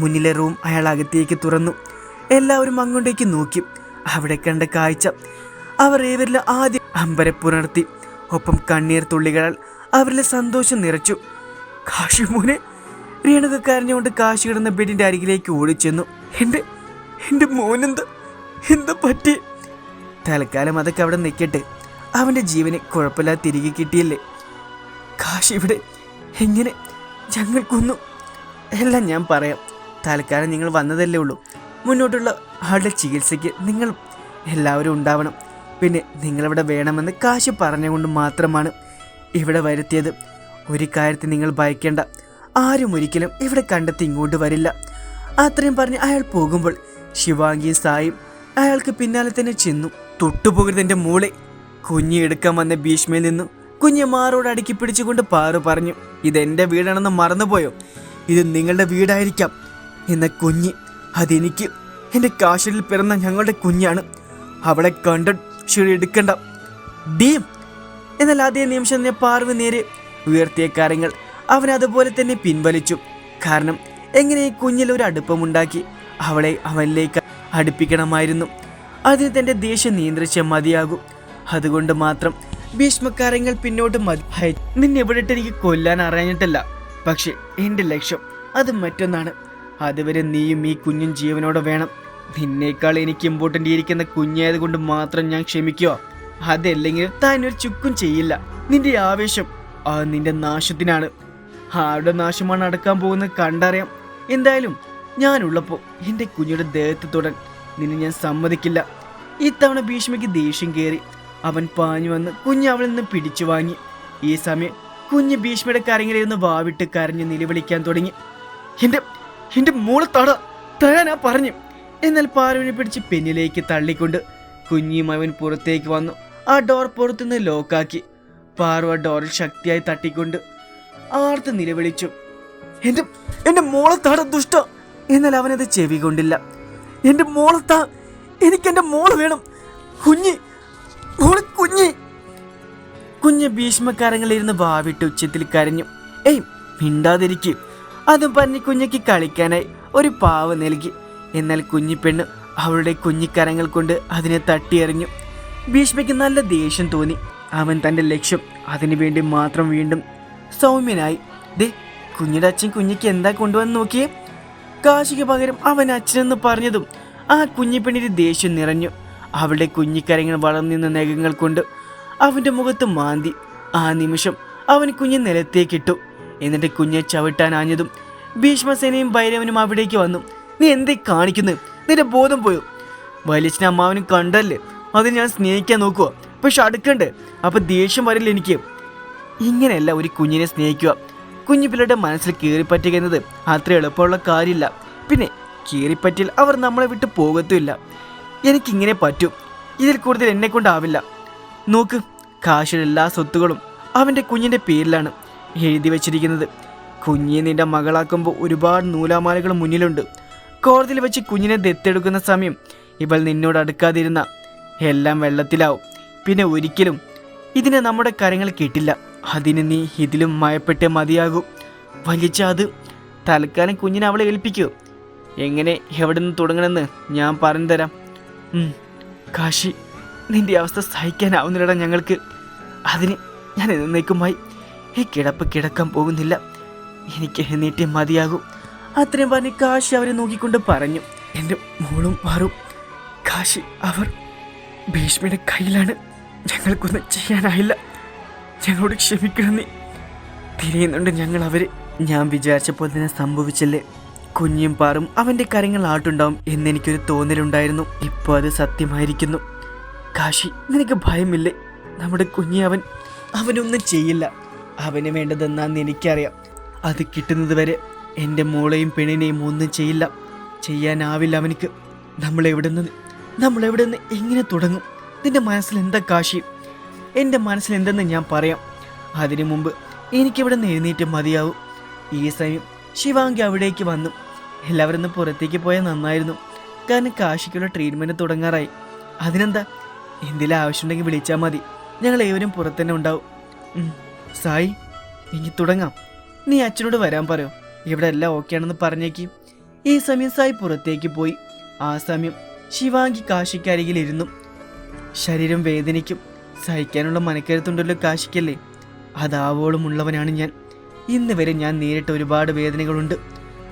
മുന്നിലെ റൂം അയാൾ അകത്തേക്ക് തുറന്നു. എല്ലാവരും അങ്ങോട്ടേക്ക് നോക്കി. അവിടെ കണ്ട കാഴ്ച അവർ ഏവരിലും ആദ്യം അമ്പരപ്പുണർത്തി ഒപ്പം കണ്ണീർ തുള്ളികളാൽ അവരിലെ സന്തോഷം നിറച്ചു. കാശി മോനെ രേണുക കരഞ്ഞുകൊണ്ട് കാശി കിടന്ന ബെഡിന്റെ അരികിലേക്ക് ഓടിച്ചെന്നു. എന്റെ എന്റെ മോനെന്താ എന്താ പറ്റി? തൽക്കാലം അതൊക്കെ അവിടെ നിൽക്കട്ടെ. അവന്റെ ജീവന് കുഴപ്പമില്ലാതെ തിരികെ കിട്ടിയില്ലേ? കാശി ഇവിടെ എങ്ങനെ ഞങ്ങൾക്കൊന്നു എല്ലാം ഞാൻ പറയാം. തൽക്കാലം നിങ്ങൾ വന്നതല്ലേ ഉള്ളൂ. മുന്നോട്ടുള്ള ആളുടെ ചികിത്സയ്ക്ക് നിങ്ങൾ എല്ലാവരും ഉണ്ടാവണം. പിന്നെ നിങ്ങളിവിടെ വേണമെന്ന് കാശ് പറഞ്ഞുകൊണ്ട് മാത്രമാണ് ഇവിടെ വരുത്തിയത്. ഒരു കാര്യത്തിൽ നിങ്ങൾ ഭയക്കേണ്ട. ആരും ഒരിക്കലും ഇവിടെ കണ്ടെത്തി ഇങ്ങോട്ട് വരില്ല. അത്രയും പറഞ്ഞ് അയാൾ പോകുമ്പോൾ ശിവാംഗിയും സായും അയാൾക്ക് പിന്നാലെ തന്നെ ചെന്നു. തൊട്ടുപോകരുതെന്റെ മൂളെ. കുഞ്ഞി എടുക്കാൻ വന്ന ഭീഷ്മയിൽ നിന്നു കുഞ്ഞ് മാറോട് അടുക്കി പിടിച്ചുകൊണ്ട് പാറു പറഞ്ഞു ഇതെന്റെ വീടാണെന്ന് മറന്നുപോയോ? ഇത് നിങ്ങളുടെ വീടായിരിക്കാം. എന്ന കുഞ്ഞ് അതെനിക്ക് എന്റെ കാശലിൽ പിറന്ന ഞങ്ങളുടെ കുഞ്ഞാണ്. അവളെ കണ്ട ശരി എടുക്കണ്ട. ഡീം എന്നാൽ അതേ നിമിഷം തന്നെ പാർവ് നേരെ ഉയർത്തിയ കാര്യങ്ങൾ അവൻ അതുപോലെ തന്നെ പിൻവലിച്ചു. കാരണം എങ്ങനെ ഈ കുഞ്ഞിൽ ഒരു അടുപ്പമുണ്ടാക്കി അവളെ അവനിലേക്ക് അടുപ്പിക്കണമായിരുന്നു. അതിന് തന്റെ ദേഷ്യം നിയന്ത്രിച്ച മതിയാകും. അതുകൊണ്ട് മാത്രം ഭീഷ്മക്കാരങ്ങൾ പിന്നോട്ട് മതി നിന്നെ എനിക്ക് കൊല്ലാൻ അറിയാഞ്ഞിട്ടല്ല. പക്ഷെ എന്റെ ലക്ഷ്യം അത് മറ്റൊന്നാണ്. അതുവരെ നീയും ഈ കുഞ്ഞും ജീവനോടെ വേണം. നിന്നേക്കാൾ എനിക്ക് ഇമ്പോർട്ടന്റ് ഇരിക്കുന്ന കുഞ്ഞായത് കൊണ്ട് മാത്രം ഞാൻ ക്ഷമിക്കോ? അതല്ലെങ്കിൽ താൻ ഒരു ചുക്കും ചെയ്യില്ല. നിന്റെ ആവേശം ആ നിന്റെ നാശത്തിനാണ്. ആരുടെ നാശമാണ് അടക്കാൻ പോകുന്നത് കണ്ടറിയാം. എന്തായാലും ഞാനുള്ളപ്പോൾ എന്റെ കുഞ്ഞിയുടെ ദേഹത്ത് തുടൻ നിന്നെ ഞാൻ സമ്മതിക്കില്ല. ഇത്തവണ ഭീഷ്മയ്ക്ക് ദേഷ്യം കയറി അവൻ പാഞ്ഞു വന്ന് കുഞ്ഞ് അവളിൽ നിന്ന് പിടിച്ചു വാങ്ങി. ഈ സമയം കുഞ്ഞ് ഭീഷ്മയുടെ കരങ്ങിലിരുന്ന് വാവിട്ട് കരഞ്ഞ് നിലവിളിക്കാൻ തുടങ്ങി. എന്റെ എന്റെ മോളെ തട തരാനാ പറഞ്ഞു. എന്നാൽ പാറുവിനെ പിടിച്ച് പെന്നിലേക്ക് തള്ളിക്കൊണ്ട് കുഞ്ഞിയും അവൻ പുറത്തേക്ക് വന്നു. ആ ഡോർ പുറത്തുനിന്ന് ലോക്കാക്കി ആ ഡോറിൽ ശക്തിയായി തട്ടിക്കൊണ്ട് ആർത്ത് നിലവിളിച്ചു. എന്റെ എന്റെ മോളെ താട ദുഷ്ട. എന്നാൽ അവനത് ചെവി കൊണ്ടില്ല. എന്റെ മോളെ എനിക്ക് എന്റെ മോൾ വേണം. കുഞ്ഞി മോളെ കുഞ്ഞി. കുഞ്ഞ് ഭീഷ്മക്കാരങ്ങളിരുന്ന് വാവിട്ട് ഉച്ചത്തിൽ കരഞ്ഞു. ഏയ് മിണ്ടാതിരിക്കും. അതും പറഞ്ഞ് കുഞ്ഞിക്ക് കളിക്കാനായി ഒരു പാവ് നൽകി. എന്നാൽ കുഞ്ഞിപ്പെണ്ണ് അവളുടെ കുഞ്ഞിക്കരങ്ങൾ കൊണ്ട് അതിനെ തട്ടിയെറിഞ്ഞു. ഭീഷ്മയ്ക്ക് നല്ല ദേഷ്യം തോന്നി. അവൻ തന്റെ ലക്ഷ്യം അതിനു വേണ്ടി മാത്രം വീണ്ടും സൗമ്യനായി. ദേ കുഞ്ഞിയുടെ അച്ഛൻ കുഞ്ഞിക്ക് എന്താ കൊണ്ടുവന്ന് നോക്കിയേ? കാശിക്ക് പകരം അവൻ അച്ഛനെന്ന് പറഞ്ഞതും ആ കുഞ്ഞിപ്പെണ്ണിന് ദേഷ്യം നിറഞ്ഞു. അവളുടെ കുഞ്ഞിക്കരങ്ങൾ വളർന്നു നിന്ന നഖങ്ങൾ കൊണ്ട് അവന്റെ മുഖത്ത് മാന്തി. ആ നിമിഷം അവൻ കുഞ്ഞ് നിലത്തേക്കിട്ടു. എന്നിട്ട് കുഞ്ഞെ ചവിട്ടാനാഞ്ഞതും ഭീഷ്മസേനയും ഭൈരവനും അവിടേക്ക് വന്നു. നീ എന്തേ കാണിക്കുന്നു? നിന്റെ ബോധം പോയോ? വലിയച്ഛനും അമ്മാവനും കണ്ടല്ലേ? അത് ഞാൻ സ്നേഹിക്കാൻ നോക്കുക പക്ഷെ അടുക്കണ്ടേ. അപ്പൊ ദേഷ്യം വരില്ല എനിക്ക്. ഇങ്ങനെയല്ല ഒരു കുഞ്ഞിനെ സ്നേഹിക്കുക. കുഞ്ഞു പിള്ളയുടെ മനസ്സിൽ കീറിപ്പറ്റുക എന്നത് അത്ര എളുപ്പമുള്ള കാര്യമില്ല. പിന്നെ കീറിപ്പറ്റിയാൽ അവർ നമ്മളെ വിട്ട് പോകത്തുമില്ല. എനിക്കിങ്ങനെ പറ്റും. ഇതിൽ കൂടുതൽ എന്നെ കൊണ്ടാവില്ല നോക്ക് കാശിയുടെ എല്ലാ സ്വത്തുകളും അവന്റെ കുഞ്ഞിന്റെ പേരിലാണ്. എഴുതി വച്ചിരിക്കുന്നത്. കുഞ്ഞിനെ നിന്റെ മകളാക്കുമ്പോൾ ഒരുപാട് നൂലാമാലകൾ മുന്നിലുണ്ട്. കോടതിയിൽ വെച്ച് കുഞ്ഞിനെ ദത്തെടുക്കുന്ന സമയം ഇവൾ നിന്നോട് അടുക്കാതിരുന്ന എല്ലാം വെള്ളത്തിലാവും. പിന്നെ ഒരിക്കലും ഇതിനെ നമ്മുടെ കരങ്ങൾ കിട്ടില്ല. അതിന് നീ ഇതിലും മയപ്പെട്ടേ മതിയാകൂ. വലിച്ച അത് തൽക്കാലം കുഞ്ഞിനെ അവളെ ഏൽപ്പിക്കൂ. എങ്ങനെ എവിടെ നിന്ന് തുടങ്ങണമെന്ന് ഞാൻ പറഞ്ഞു തരാം കാശി നിന്റെ അവസ്ഥ സഹിക്കാനാവുന്നില്ലടാ ഞങ്ങൾക്ക്. അതിന് ഞാൻ എന്നേക്കുമായി ഈ കിടപ്പ് കിടക്കാൻ പോകുന്നില്ല. എനിക്ക് എഴുന്നേറ്റേ മതിയാകും. അത്രയും പറഞ്ഞ് കാശി അവരെ നോക്കിക്കൊണ്ട് പറഞ്ഞു. എന്റെ മോളും മാറും. കാശി അവർ ഭീഷ്മയുടെ കയ്യിലാണ്. ഞങ്ങൾക്കൊന്നും ചെയ്യാനായില്ല. ഞങ്ങളോട് ക്ഷമിക്കണം നീ. തിരിയുന്നുണ്ട് ഞങ്ങൾ അവരെ. ഞാൻ വിചാരിച്ചപ്പോൾ തന്നെ സംഭവിച്ചില്ലേ? കുഞ്ഞും പാറും അവന്റെ കാര്യങ്ങൾ ആട്ടുണ്ടാവും എന്നെനിക്കൊരു തോന്നലുണ്ടായിരുന്നു. ഇപ്പോൾ അത് സത്യമായിരിക്കുന്നു. കാശി നിനക്ക് ഭയമില്ലേ? നമ്മുടെ കുഞ്ഞി അവൻ അവനൊന്നും ചെയ്യില്ല. അവന് വേണ്ടതെന്നാന്ന് എനിക്കറിയാം അത് കിട്ടുന്നത് വരെ എന്റെ മോളെയും പെണ്ണിനെയും ഒന്നും ചെയ്യില്ല. ചെയ്യാനാവില്ല അവനിക്ക്. നമ്മളെവിടെ നിന്ന് നമ്മളെവിടെ നിന്ന് എങ്ങനെ തുടങ്ങും? നിന്റെ മനസ്സിൽ എന്താ കാശി? എന്റെ മനസ്സിൽ എന്തെന്ന് ഞാൻ പറയാം. അതിനു മുമ്പ് എനിക്കിവിടെ നിന്ന് എഴുന്നേറ്റ് മതിയാവും. ഈ സമയം ശിവാംഗി അവിടേക്ക് വന്നു. എല്ലാവരും ഒന്ന് പുറത്തേക്ക് പോയാൽ നന്നായിരുന്നു. കാരണം കാശിക്കുള്ള ട്രീറ്റ്മെന്റ് തുടങ്ങാറായി. അതിനെന്താ? എന്തെങ്കിലും ആവശ്യമുണ്ടെങ്കിൽ വിളിച്ചാൽ മതി. ഞങ്ങൾ ഏവരും പുറത്തുതന്നെ ഉണ്ടാവും. സായി ഇനി തുടങ്ങാം. നീ അച്ഛനോട് വരാൻ പറയോ. ഇവിടെ എല്ലാം ഓക്കെ ആണെന്ന് പറഞ്ഞേക്ക്. ഈ സമയം സായി പുറത്തേക്ക് പോയി. ആ സമയം ശിവാംഗി കാശിക്കരികിലിരുന്നു ശരീരം വേദനിക്കും. സഹിക്കാനുള്ള മനക്കരുത്തുണ്ടല്ലോ കാശിക്കല്ലേ? അതാവോളം ഉള്ളവനാണ് ഞാൻ. ഇന്ന് വരെ ഞാൻ നേരിട്ട ഒരുപാട് വേദനകളുണ്ട്.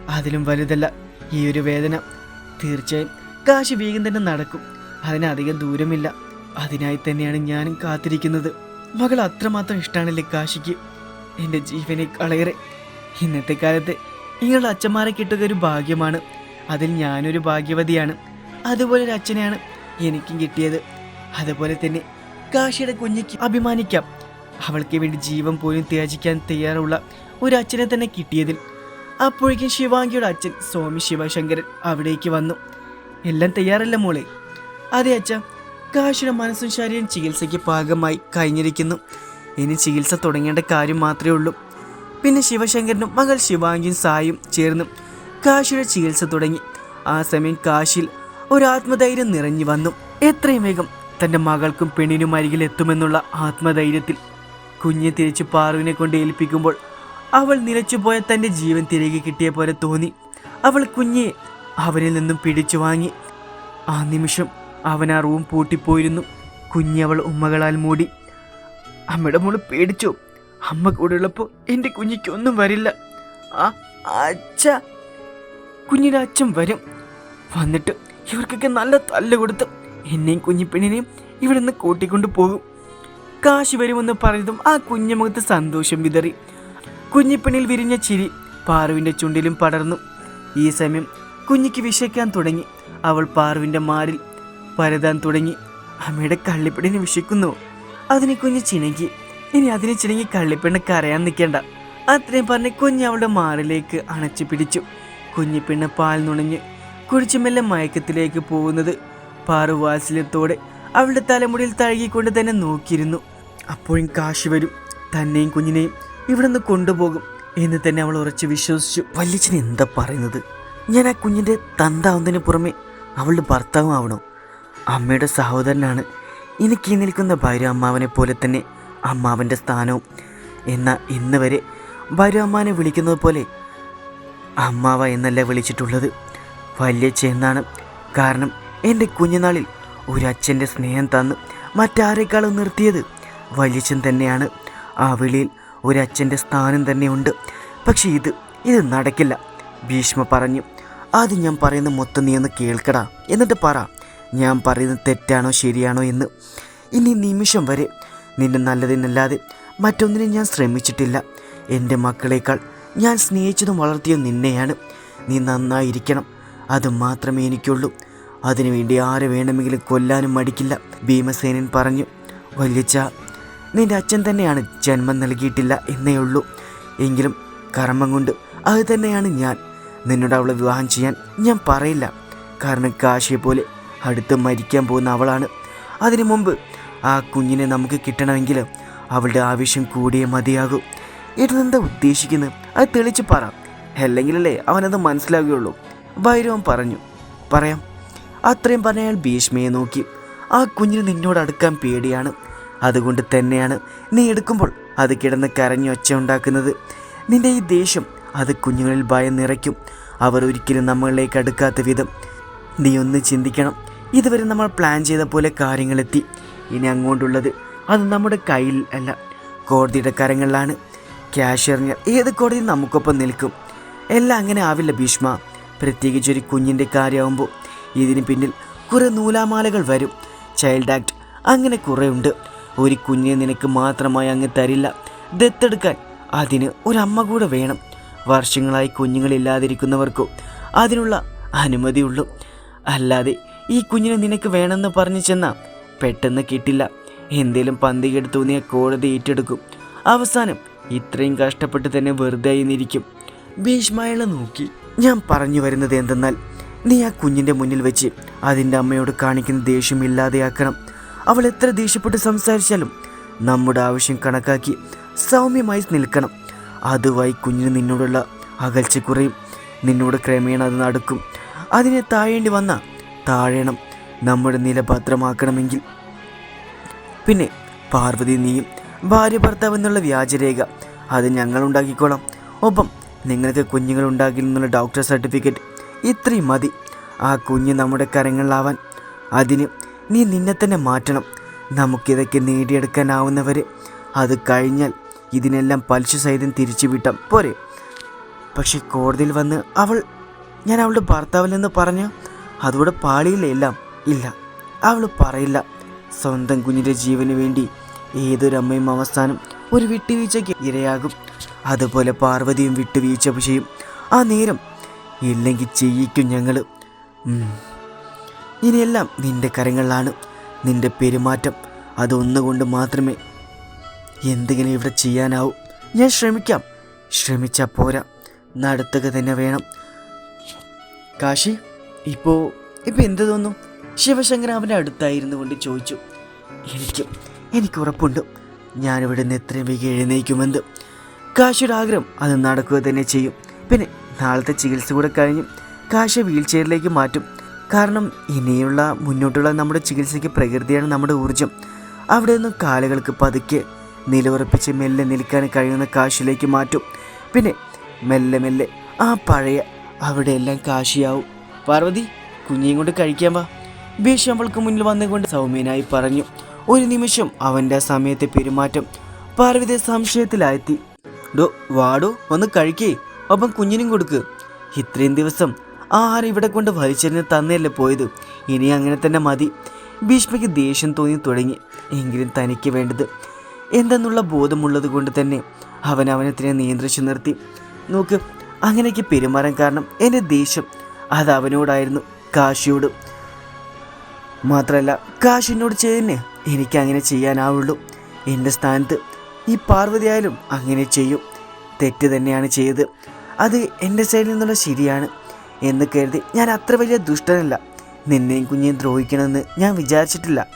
അതിലും വലുതല്ല ഈ ഒരു വേദന. തീർച്ചയായും കാശി വേഗം തന്നെ നടക്കും. അതിനധികം ദൂരമില്ല. അതിനായി തന്നെയാണ് ഞാനും കാത്തിരിക്കുന്നത്. മകൾ അത്രമാത്രം ഇഷ്ടമാണല്ലേ കാശിക്ക്? എന്റെ ജീവനേക്കാളേറെ ഇന്നത്തെ കാലത്ത് നിങ്ങളുടെ അച്ഛന്മാരെ കിട്ടുക ഒരു ഭാഗ്യമാണ്. അതിൽ ഞാനൊരു ഭാഗ്യവതിയാണ്. അതുപോലെ ഒരു അച്ഛനെയാണ് എനിക്കും കിട്ടിയത്. അതുപോലെ തന്നെ കാശിയുടെ കുഞ്ഞിക്ക് അഭിമാനിക്കാം. അവൾക്ക് വേണ്ടി ജീവൻ പോലും ത്യാജിക്കാൻ തയ്യാറുള്ള ഒരു അച്ഛനെ തന്നെ കിട്ടിയതിൽ. അപ്പോഴേക്കും ശിവാംഗിയുടെ അച്ഛൻ സ്വാമി ശിവശങ്കരൻ അവിടേക്ക് വന്നു. എല്ലാം തയ്യാറല്ല മോളെ? അതെ അച്ഛ. കാശിയുടെ മനസ്സും ശരീരം ചികിത്സയ്ക്ക് പാകമായി കഴിഞ്ഞിരിക്കുന്നു. ഇനി ചികിത്സ തുടങ്ങേണ്ട കാര്യം മാത്രമേ ഉള്ളൂ. പിന്നെ ശിവശങ്കരനും മകൾ ശിവാംഗിയും സായും ചേർന്ന് കാശിയുടെ ചികിത്സ തുടങ്ങി. ആ സമയം കാശിയിൽ ഒരു ആത്മധൈര്യം നിറഞ്ഞു വന്നു. എത്രയും വേഗം തന്റെ മകൾക്കും പെണ്ണിനും അരികിൽ എത്തുമെന്നുള്ള ആത്മധൈര്യത്തിൽ കുഞ്ഞെ തിരിച്ച് പാറുവിനെ കൊണ്ട് ഏൽപ്പിക്കുമ്പോൾ അവൾ നിലച്ചുപോയ തന്റെ ജീവൻ തിരികെ കിട്ടിയ പോലെ തോന്നി. അവൾ കുഞ്ഞെ അവരിൽ നിന്നും പിടിച്ചു വാങ്ങി ആ നിമിഷം അവൻ ആ റൂം പൂട്ടിപ്പോയിരുന്നു. കുഞ്ഞവൾ ഉമ്മകളാൽ മൂടി. അമ്മയുടെ മോൾ പേടിച്ചു? അമ്മ കൂടെ ഉള്ളപ്പോൾ എന്റെ കുഞ്ഞിക്കൊന്നും വരില്ല. ആ അച്ഛ. കുഞ്ഞിന്റെ അച്ഛൻ വരും. വന്നിട്ട് ഇവർക്കൊക്കെ നല്ല തല്ല് കൊടുത്ത് എന്നെയും കുഞ്ഞിപ്പെണ്ണിനെയും ഇവിടെ നിന്ന് കൂട്ടിക്കൊണ്ടു പോകും. കാശി വരുമെന്ന് പറഞ്ഞതും ആ കുഞ്ഞുമുഖത്ത് സന്തോഷം വിതറി. കുഞ്ഞിപ്പെണ്ണിൽ വിരിഞ്ഞ ചിരി പാറുവിന്റെ ചുണ്ടിലും പടർന്നു. ഈ സമയം കുഞ്ഞിക്ക് വിശക്കാൻ തുടങ്ങി. അവൾ പാറുവിന്റെ മാറിൽ പരതാൻ തുടങ്ങി. അമ്മയുടെ കള്ളിപ്പെണ്ണിനെ വിശക്കുന്നു അതിനെ കുഞ്ഞ് ചിണങ്ങി. ഇനി അതിനെ ചിണങ്ങി കള്ളിപ്പെണ്ണ് കരയാൻ നിൽക്കേണ്ട. അത്രയും പറഞ്ഞ് കുഞ്ഞ് അവളുടെ മാറിലേക്ക് അണച്ചു പിടിച്ചു. കുഞ്ഞിപ്പെണ്ണ് പാൽ നുണഞ്ഞ് കുടിച്ചു മെല്ലെ മയക്കത്തിലേക്ക് പോകുന്നത് പാറു അവളുടെ തലമുടിയിൽ തഴുകിക്കൊണ്ട് തന്നെ നോക്കിയിരുന്നു. അപ്പോഴും കാശി വരും. തന്നെയും കുഞ്ഞിനെയും ഇവിടെ നിന്ന് കൊണ്ടുപോകും എന്ന് തന്നെ അവൾ ഉറച്ച് വിശ്വസിച്ചു. വല്യച്ഛൻ എന്താ പറയുന്നത്? ഞാൻ ആ കുഞ്ഞിന്റെ തന്താവുന്നതിന് പുറമെ അവളുടെ ഭർത്താവും ആവണോ അമ്മയുടെ സഹോദരനാണ്. എനിക്ക് നിൽക്കുന്ന ഭാര്യ അമ്മാവനെ പോലെ തന്നെ അമ്മാവന്റെ സ്ഥാനവും. എന്നാൽ ഇന്ന് വരെ ഭാര്യ അമ്മാനെ വിളിക്കുന്നത് പോലെ അമ്മാവ എന്നല്ല വിളിച്ചിട്ടുള്ളത്. വലിയ എന്നാണ് കാരണം എന്റെ കുഞ്ഞുനാളിൽ ഒരു അച്ഛന്റെ സ്നേഹം തന്ന് മറ്റാരേക്കാളും നിർത്തിയത് വലിയച്ഛൻ തന്നെയാണ്. ആ വിളിയിൽ ഒരു അച്ഛന്റെ സ്ഥാനം തന്നെയുണ്ട്. പക്ഷേ ഇത് ഇത് നടക്കില്ല. ഭീഷ്മ പറഞ്ഞു ആദ്യം ഞാൻ പറയുന്ന മൊത്തം നീ ഒന്ന് കേൾക്കടാ. എന്നിട്ട് പറ. ഞാൻ പറയുന്നത് തെറ്റാണോ ശരിയാണോ എന്ന് ഇനി നിമിഷം വരെ നിന്റെ നല്ലതിനല്ലാതെ മറ്റൊന്നിനും ഞാൻ ശ്രമിച്ചിട്ടില്ല. എന്റെ മക്കളേക്കാൾ ഞാൻ സ്നേഹിച്ചതും വളർത്തിയതും നിന്നെയാണ്. നീ നന്നായിരിക്കണം. അത് മാത്രമേ എനിക്കുള്ളൂ. അതിനുവേണ്ടി ആരെ വേണമെങ്കിലും കൊല്ലാനും മടിക്കില്ല ഭീമസേനൻ പറഞ്ഞു. വല്യച്ച നിന്റെ അച്ഛൻ തന്നെയാണ് ജന്മം നൽകിയിട്ടില്ല എന്നേ ഉള്ളൂ. എങ്കിലും കർമ്മം കൊണ്ട് അത് തന്നെയാണ് ഞാൻ. നിന്നോട് അവളെ വിവാഹം ചെയ്യാൻ ഞാൻ പറയില്ല. കാരണം കാശിയെ പോലെ അടുത്ത് മരിക്കാൻ പോകുന്ന അവളാണ്. അതിനു മുമ്പ് ആ കുഞ്ഞിനെ നമുക്ക് കിട്ടണമെങ്കിൽ അവളുടെ ആവശ്യം കൂടിയേ മതിയാകൂ. ഇതെന്താ ഉദ്ദേശിക്കുന്നത് അത് തെളിച്ച് പറ. അല്ലെങ്കിലല്ലേ അവനത് മനസ്സിലാകുകയുള്ളൂ. ഭൈരവൻ പറഞ്ഞു. പറയാം. അത്രയും പറഞ്ഞ അയാൾ ഭീഷ്മയെ നോക്കി. ആ കുഞ്ഞിന് നിന്നോട് അടുക്കാൻ പേടിയാണ്. അതുകൊണ്ട് തന്നെയാണ് നീ എടുക്കുമ്പോൾ അത് കിടന്ന് കരഞ്ഞു ഒച്ച ഉണ്ടാക്കുന്നത്. നിന്റെ ഈ ദേഷ്യം അത് കുഞ്ഞുങ്ങളിൽ ഭയം നിറയ്ക്കും. അവർ ഒരിക്കലും നമ്മളിലേക്ക് അടുക്കാത്ത വിധം. നീ ഒന്ന് ചിന്തിക്കണം. ഇതുവരെ നമ്മൾ പ്ലാൻ ചെയ്ത പോലെ കാര്യങ്ങളെത്തി. ഇനി അങ്ങോട്ടുള്ളത് അത് നമ്മുടെ കയ്യിൽ അല്ല. കോടതിയുടെ കരങ്ങളിലാണ്. ക്യാഷ് എറിഞ്ഞാൽ ഏത് കോടതി നമുക്കൊപ്പം നിൽക്കും. എല്ലാം അങ്ങനെ ആവില്ല ഭീഷ്മ. പ്രത്യേകിച്ച് ഒരു കുഞ്ഞിന്റെ കാര്യമാകുമ്പോൾ ഇതിന് പിന്നിൽ കുറേ നൂലാമാലകൾ വരും. ചൈൽഡ് ആക്ട് അങ്ങനെ കുറേ ഉണ്ട് ഒരു കുഞ്ഞിനെ നിനക്ക് മാത്രമായി അങ്ങ് തരില്ല. ദത്തെടുക്കാൻ അതിന് ഒരമ്മ കൂടെ വേണം. വർഷങ്ങളായി കുഞ്ഞുങ്ങളില്ലാതിരിക്കുന്നവർക്കോ അതിനുള്ള അനുമതിയുള്ളൂ. അല്ലാതെ ഈ കുഞ്ഞിനെ നിനക്ക് വേണമെന്ന് പറഞ്ഞു ചെന്നാൽ പെട്ടെന്ന് കിട്ടില്ല. എന്തേലും പന്തികേട് തോന്നിയ കോടതി ഏറ്റെടുക്കും. അവസാനം ഇത്രയും കഷ്ടപ്പെട്ട് തന്നെ വെറുതെ നിന്നിരിക്കും ഭീഷ്മയളെ നോക്കി ഞാൻ പറഞ്ഞു വരുന്നത് എന്തെന്നാൽ നീ ആ കുഞ്ഞിന്റെ മുന്നിൽ വെച്ച് അതിന്റെ അമ്മയോട് കാണിക്കുന്ന ദേഷ്യം ഇല്ലാതെയാക്കണം. അവൾ എത്ര ദേഷ്യപ്പെട്ട് സംസാരിച്ചാലും നമ്മുടെ ആവശ്യം കണക്കാക്കി സൗമ്യമായി നിൽക്കണം. അതുവായി കുഞ്ഞിന് നിന്നോടുള്ള അകൽച്ച കുറയും. നിന്നോട് ക്രമേണ അത് നടക്കും. അതിനെ താഴേണ്ടി വന്ന താഴണം. നമ്മുടെ നില ഭദ്രമാക്കണമെങ്കിൽ. പിന്നെ പാർവതി നീയും ഭാര്യ ഭർത്താവ് എന്നുള്ള വ്യാജരേഖ. അത് ഞങ്ങൾ ഉണ്ടാക്കിക്കോളാം. ഒപ്പം നിങ്ങൾക്ക് കുഞ്ഞുങ്ങൾ ഉണ്ടാകില്ലെന്നുള്ള ഡോക്ടർ സർട്ടിഫിക്കറ്റ്. ഇത്രയും മതി. ആ കുഞ്ഞ് നമ്മുടെ കരങ്ങളിലാവാൻ. അതിന് നീ നിന്നെ തന്നെ മാറ്റണം. നമുക്കിതൊക്കെ നേടിയെടുക്കാനാവുന്നവരെ. അത് കഴിഞ്ഞാൽ ഇതിനെല്ലാം പലിശ സഹിതം തിരിച്ചു വിട്ടാം പോരെ. പക്ഷെ കോടതിയിൽ വന്ന് അവൾ ഞാൻ അവളുടെ ഭർത്താവിൽ നിന്ന് പറഞ്ഞ? അതോടെ പാളിയില്ല എല്ലാം ഇല്ല. അവൾ പറയില്ല. സ്വന്തം കുഞ്ഞിന്റെ ജീവന് വേണ്ടി ഏതൊരമ്മയും അവസാനം ഒരു വിട്ടുവീഴ്ചയ്ക്ക് ഇരയാകും. അതുപോലെ പാർവതിയും വിട്ടുവീഴ്ച ചെയ്യും. ആ നേരം ഇല്ലെങ്കിൽ ചെയ്യിക്കും ഞങ്ങൾ ഇനിയെല്ലാം നിന്റെ കരങ്ങളിലാണ്. നിന്റെ പെരുമാറ്റം അതൊന്നുകൊണ്ട് മാത്രമേ എന്തെങ്കിലും ഇവിടെ ചെയ്യാനാവൂ. ഞാൻ ശ്രമിക്കാം. ശ്രമിച്ചാൽ പോരാ. നടത്തുക തന്നെ വേണം. കാശി? ഇപ്പോ ഇപ്പൊ എന്ത് തോന്നും ശിവശങ്കർ അവന്റെ അടുത്തായിരുന്നു കൊണ്ട് ചോദിച്ചു. എനിക്ക് എനിക്ക് ഉറപ്പുണ്ട്. ഞാനിവിടെ നിന്ന് എത്രയും വേഗം എഴുന്നേക്കുമെന്ന് കാശിയുടെ ആഗ്രഹം അത് നടക്കുക തന്നെ ചെയ്യും. പിന്നെ നാളത്തെ ചികിത്സ കൂടെ കഴിഞ്ഞ് കാശി വീൽ ചെയറിലേക്ക് മാറ്റും. കാരണം ഇനിയുള്ള മുന്നോട്ടുള്ള നമ്മുടെ ചികിത്സയ്ക്ക് പ്രകൃതിയാണ് നമ്മുടെ ഊർജം അവിടെ നിന്നും കാലുകൾക്ക് പതുക്കെ നിലവുറപ്പിച്ച് മെല്ലെ നിൽക്കാൻ കഴിയുന്ന കാശിലേക്ക് മാറ്റും. പിന്നെ മെല്ലെ മെല്ലെ ആ പഴയ അവിടെയെല്ലാം കാശിയാവും. പാർവതി കുഞ്ഞിയും കൊണ്ട് കഴിക്കാൻ വാ. ഭീഷ് അവൾക്ക് മുന്നിൽ വന്നുകൊണ്ട് സൗമ്യനായി പറഞ്ഞു. ഒരു നിമിഷം അവന്റെ സമയത്തെ പെരുമാറ്റം പാർവതി സംശയത്തിലായെത്തി ഡോ വാടോ ഒന്ന് കഴിക്കേ. ഒപ്പം കുഞ്ഞിനും കൊടുക്ക്. ഇത്രയും ദിവസം ആഹാരം ഇവിടെ കൊണ്ട് വലിച്ചെറിഞ്ഞ് തന്നെയല്ലേ പോയത്. ഇനി അങ്ങനെ തന്നെ മതി. ഭീഷ്മയ്ക്ക് ദേഷ്യം തോന്നി തുടങ്ങി. എങ്കിലും തനിക്ക് വേണ്ടത് എന്തെന്നുള്ള ബോധമുള്ളത് കൊണ്ട് തന്നെ അവൻ അവനെ തന്നെ നിയന്ത്രിച്ചു നിർത്തി. നോക്ക് അങ്ങനെയൊക്കെ പെരുമാറാൻ കാരണം എന്റെ ദേഷ്യം അത് അവനോടായിരുന്നു കാശിയോട്. മാത്രമല്ല കാശിനോട് ചെയ്യുന്നേ എനിക്കങ്ങനെ ചെയ്യാനാവുള്ളൂ. എന്റെ സ്ഥാനത്ത് ഈ പാർവതിയായാലും അങ്ങനെ ചെയ്യും. തെറ്റ് തന്നെയാണ് ചെയ്തത് അത് എന്റെ സൈഡിൽ നിന്നുള്ള ശരിയാണ് എന്ന് കരുതി ഞാൻ അത്ര വലിയ ദുഷ്ടനല്ല. നിന്നെയും കുഞ്ഞെയും ദ്രോഹിക്കണമെന്ന് ഞാൻ വിചാരിച്ചിട്ടില്ല.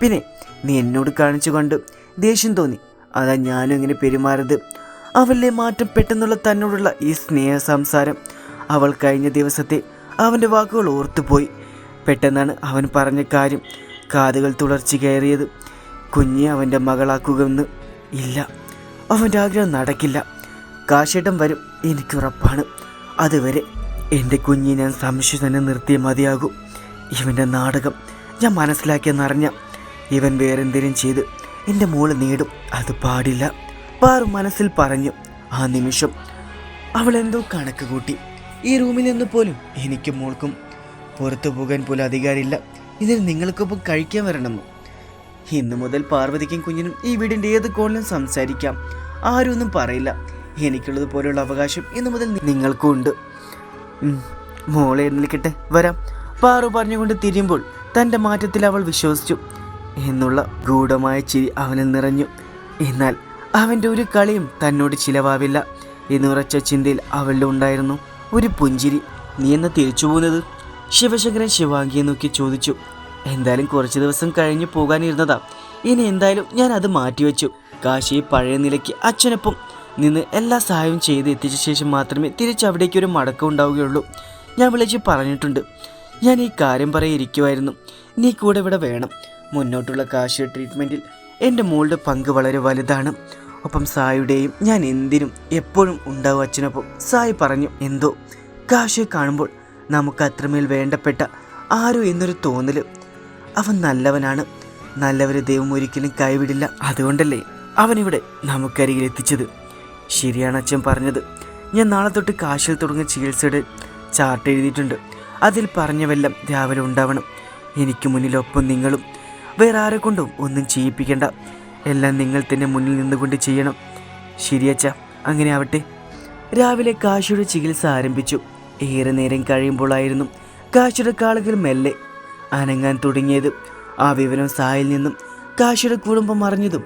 പിന്നെ നീ എന്നോട് കാണിച്ചു കൊണ്ട് ദേഷ്യം തോന്നി. അതാ ഞാനും ഇങ്ങനെ പെരുമാറത് അവളിലെ മാറ്റം പെട്ടെന്നുള്ള തന്നോടുള്ള ഈ സ്നേഹ സംസാരം അവൾ കഴിഞ്ഞ ദിവസത്തെ അവന്റെ വാക്കുകൾ ഓർത്തുപോയി. പെട്ടെന്നാണ് അവൻ പറഞ്ഞ കാര്യം കാതുകൾ തുടർച്ച കയറിയത്. കുഞ്ഞെ അവന്റെ മകളാക്കുകയെന്ന് ഇല്ല. അവന്റെ ആഗ്രഹം നടക്കില്ല. കാശേട്ടം വരും എനിക്കുറപ്പാണ് അതുവരെ എന്റെ കുഞ്ഞിനെ ഞാൻ സംശയം തന്നെ നിർത്തിയേ മതിയാകൂ. ഇവന്റെ നാടകം ഞാൻ മനസ്സിലാക്കിയെന്നറിഞ്ഞ ഇവൻ വേറെന്തെങ്കിലും ചെയ്ത് എന്റെ മോൾ നേടും. അത് പാടില്ല. പാറു മനസ്സിൽ പറഞ്ഞു ആ നിമിഷം അവൾ എന്തോ കണക്ക് കൂട്ടി. ഈ റൂമിൽ നിന്ന് പോലും എനിക്കും മോൾക്കും പുറത്തു പോകാൻ പോലും അധികാരമില്ല. ഇതിൽ നിങ്ങൾക്കൊപ്പം കഴിക്കാൻ വരണമെന്നു? ഇന്നു മുതൽ പാർവതിക്കും കുഞ്ഞിനും ഈ വീടിന്റെ ഏത് കോണിലും സംസാരിക്കാം. ആരും ഒന്നും പറയില്ല. എനിക്കുള്ളത് പോലെയുള്ള അവകാശം ഇന്നു മുതൽ നിങ്ങൾക്കും ഉണ്ട്. മോളെ എഴുന്നേൽക്കട്ടെ. വരാം. പാറു പറഞ്ഞുകൊണ്ട് തിരിയുമ്പോൾ തന്റെ മാറ്റത്തിൽ അവൾ വിശ്വസിച്ചു. എന്നുള്ള ഗൂഢമായ ചിരി അവനിൽ നിറഞ്ഞു. എന്നാൽ അവന്റെ ഒരു കളിയും തന്നോട് ചിലവാവില്ല. എന്നുറച്ച ചിന്തയിൽ അവളിൽ ഉണ്ടായിരുന്നു. ഒരു പുഞ്ചിരി. നീ എന്നാ തിരിച്ചു പോകുന്നത്? ശിവശങ്കരൻ ശിവാംഗിയെ നോക്കി ചോദിച്ചു. എന്തായാലും കുറച്ച് ദിവസം കഴിഞ്ഞ് പോകാനിരുന്നതാ. ഇനി എന്തായാലും ഞാൻ അത് മാറ്റിവെച്ചു. കാശിയെ പഴയ നിലയ്ക്ക് അച്ഛനൊപ്പം നിന്ന് എല്ലാ സഹായവും ചെയ്ത് എത്തിച്ച ശേഷം മാത്രമേ തിരിച്ച് അവിടേക്ക് ഒരു മടക്കം ഉണ്ടാവുകയുള്ളൂ. ഞാൻ വിളിച്ച് പറഞ്ഞിട്ടുണ്ട്. ഞാൻ ഈ കാര്യം പറയിരിക്കുമായിരുന്നു നീ കൂടെ ഇവിടെ വേണം. മുന്നോട്ടുള്ള കാശി ട്രീറ്റ്മെന്റിൽ എന്റെ മോളുടെ പങ്ക് വളരെ വലുതാണ്. ഒപ്പം സായുടെയും ഞാൻ എന്തിനും എപ്പോഴും ഉണ്ടാവും അച്ഛനൊപ്പം. സായി പറഞ്ഞു എന്തോ? കാശിയെ കാണുമ്പോൾ നമുക്ക് അത്രമേൽ വേണ്ടപ്പെട്ട ആരോ എന്നൊരു തോന്നൽ അവൻ നല്ലവനാണ്. നല്ലവരെ ദൈവം ഒരിക്കലും കൈവിടില്ല. അതുകൊണ്ടല്ലേ അവനിവിടെ നമുക്കരികിൽ എത്തിച്ചത്. ശരിയാണ് അച്ഛൻ പറഞ്ഞത്. ഞാൻ നാളെ തൊട്ട് കാശിൽ തുടങ്ങിയ ചികിത്സയുടെ ചാർട്ട് എഴുതിയിട്ടുണ്ട്. അതിൽ പറഞ്ഞവെല്ലാം രാവിലെ ഉണ്ടാവണം. എനിക്ക് മുന്നിലൊപ്പം നിങ്ങളും വേറെ ആരെ കൊണ്ടും ഒന്നും ചെയ്യിപ്പിക്കേണ്ട. എല്ലാം നിങ്ങൾ തന്നെ മുന്നിൽ നിന്നുകൊണ്ട് ചെയ്യണം. ശരിയച്ച അങ്ങനെ ആവട്ടെ. രാവിലെ കാശിയുടെ ചികിത്സ ആരംഭിച്ചു. ഏറെ നേരം കഴിയുമ്പോഴായിരുന്നു കാശിയുടെ കാളുകൾ മെല്ലെ അനങ്ങാൻ തുടങ്ങിയത്. ആ വിവരം സായിൽ നിന്നും കാശിയുടെ കുടുംബം അറിഞ്ഞതും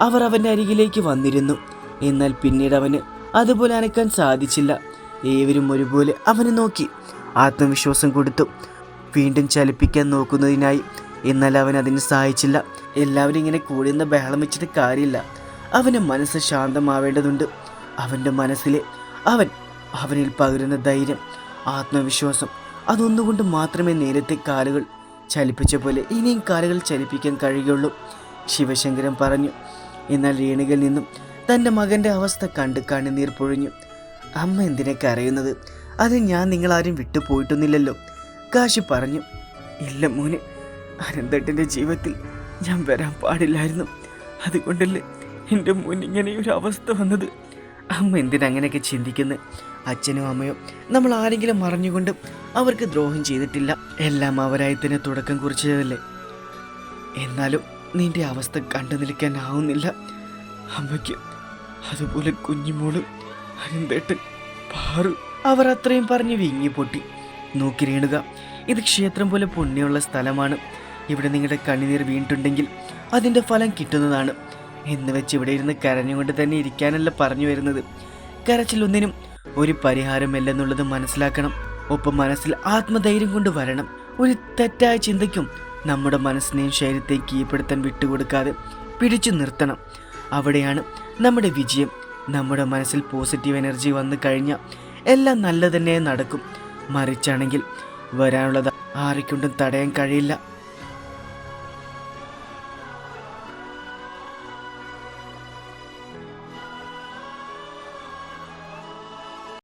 അവർ അവന്റെ അരികിലേക്ക് വന്നിരുന്നു. എന്നാൽ പിന്നീട് അവന് അതുപോലെ അനക്കാൻ സാധിച്ചില്ല. ഏവരും ഒരുപോലെ അവനെ നോക്കി. ആത്മവിശ്വാസം കൊടുത്തു. വീണ്ടും ചലിപ്പിക്കാൻ നോക്കുന്നതിനായി എന്നാൽ അവൻ അതിന് സഹായിച്ചില്ല. എല്ലാവരും ഇങ്ങനെ കൂടി നിന്ന് ബഹളം വെച്ചിട്ട് കാര്യമില്ല. അവന്റെ മനസ്സ് ശാന്തമാവേണ്ടതുണ്ട്. അവന്റെ മനസ്സിലെ അവൻ അവനിൽ പകരുന്ന ധൈര്യം ആത്മവിശ്വാസം അതൊന്നുകൊണ്ട് മാത്രമേ നേരത്തെ കാലുകൾ ചലിപ്പിച്ച പോലെ ഇനിയും കാലുകൾ ചലിപ്പിക്കാൻ കഴിയുള്ളൂ. ശിവശങ്കരൻ പറഞ്ഞു. എന്നാൽ രേണുകയിൽ നിന്നും തന്റെ മകന്റെ അവസ്ഥ കണ്ട് കണ്ണുനീർ പൊഴിഞ്ഞു. അമ്മ എന്തിനെ കരയുന്നത്? അത് ഞാൻ നിങ്ങളാരും വിട്ടുപോയിട്ടൊന്നുമില്ലല്ലോ കാശി പറഞ്ഞു. ഇല്ല മോനെ അനന്തേട്ടന്റെ ജീവിതത്തിൽ ഞാൻ വരാൻ പാടില്ലായിരുന്നു. അതുകൊണ്ടല്ലേ എന്റെ മോൻ ഇങ്ങനെ ഒരു അവസ്ഥ വന്നത്. അമ്മ എന്തിനങ്ങനെയൊക്കെ ചിന്തിക്കുന്നു? അച്ഛനും അമ്മയോ നമ്മൾ ആരെങ്കിലും മറഞ്ഞുകൊണ്ട് അവർക്ക് ദ്രോഹം ചെയ്തിട്ടില്ല. എല്ലാം അവരായി തന്നെ തുടക്കം കുറിച്ചതല്ലേ? എന്നാലും നിന്റെ അവസ്ഥ കണ്ടു നിൽക്കാനാവുന്നില്ല അമ്മയ്ക്ക് അതുപോലെ കുഞ്ഞിമോളും അനന്തേട്ടൻ പാറു അവർ അത്രയും പറഞ്ഞ് വിങ്ങി പൊട്ടി. നോക്കി രേണുക ഇത് ക്ഷേത്രം പോലെ പുണ്യമുള്ള സ്ഥലമാണ്. ഇവിടെ നിങ്ങളുടെ കണ്ണുനീർ വീണിട്ടുണ്ടെങ്കിൽ അതിന്റെ ഫലം കിട്ടുന്നതാണ്. എന്ന് വെച്ച് ഇവിടെ ഇരുന്ന് കരഞ്ഞുകൊണ്ട് തന്നെ ഇരിക്കാനല്ല പറഞ്ഞു വരുന്നത്. കരച്ചിലൊന്നിനും ഒരു പരിഹാരമല്ലെന്നുള്ളത് മനസ്സിലാക്കണം. ഒപ്പം മനസ്സിൽ ആത്മധൈര്യം കൊണ്ട് വരണം. ഒരു തെറ്റായ ചിന്തയ്ക്കും നമ്മുടെ മനസ്സിനെയും ശരീരത്തെയും കീഴ്പ്പെടുത്താൻ വിട്ടുകൊടുക്കാതെ പിടിച്ചു നിർത്തണം. അവിടെയാണ് നമ്മുടെ വിജയം. നമ്മുടെ മനസ്സിൽ പോസിറ്റീവ് എനർജി വന്നു കഴിഞ്ഞാൽ എല്ലാം നല്ലതന്നെ നടക്കും. മറിച്ചാണെങ്കിൽ വരാനുള്ളത് ആരെക്കൊണ്ടും തടയാൻ കഴിയില്ല.